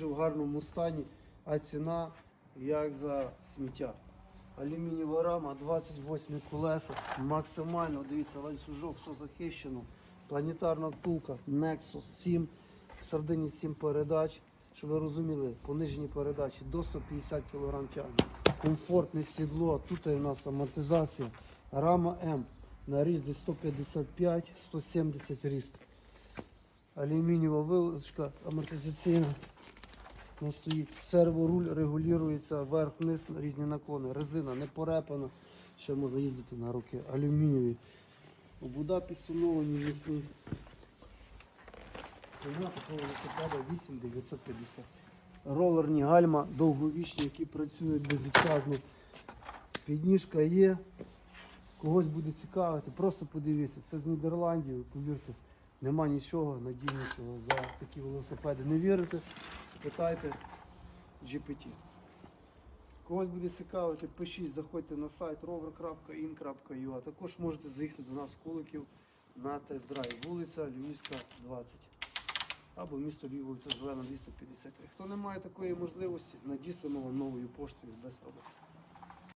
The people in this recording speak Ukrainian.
дуже в гарному стані, а ціна як за сміття. Алюмінієва рама, 28 колеса, максимально, дивіться, ланцюжок, все захищено. Планетарна втулка Nexus 7, в сардині 7 передач. Щоб ви розуміли, понижені передачі до 150 кг тягне. Комфортне сідло, тут у нас амортизація. Рама М на десь 155-170 ріст. Алюмінієва вилочка амортизаційна. Нас стоїть серворуль, регулюється вверх-вниз, різні наклони. Резина не порепана, ще можна їздити на руки. Алюмінієві. Обуда підстановлені міцні. Ціна такого велосипеда 8950. Ролерні гальма довговічні, які працюють безвідказно. Підніжка є. Когось буде цікавити, просто подивіться. Це з Нідерландів, повірте, нема нічого надійнішого за такі велосипеди. Не вірите? Спитайте GPT. Когось буде цікавити, пишіть, заходьте на сайт rover.in.ua. Також можете заїхати до нас в Куликів на тест-драйв. Вулиця Львівська, 20. Або місто Львів, вулиця Зелена, 253. Хто не має такої можливості, надіслимо вам новою поштою без проблем.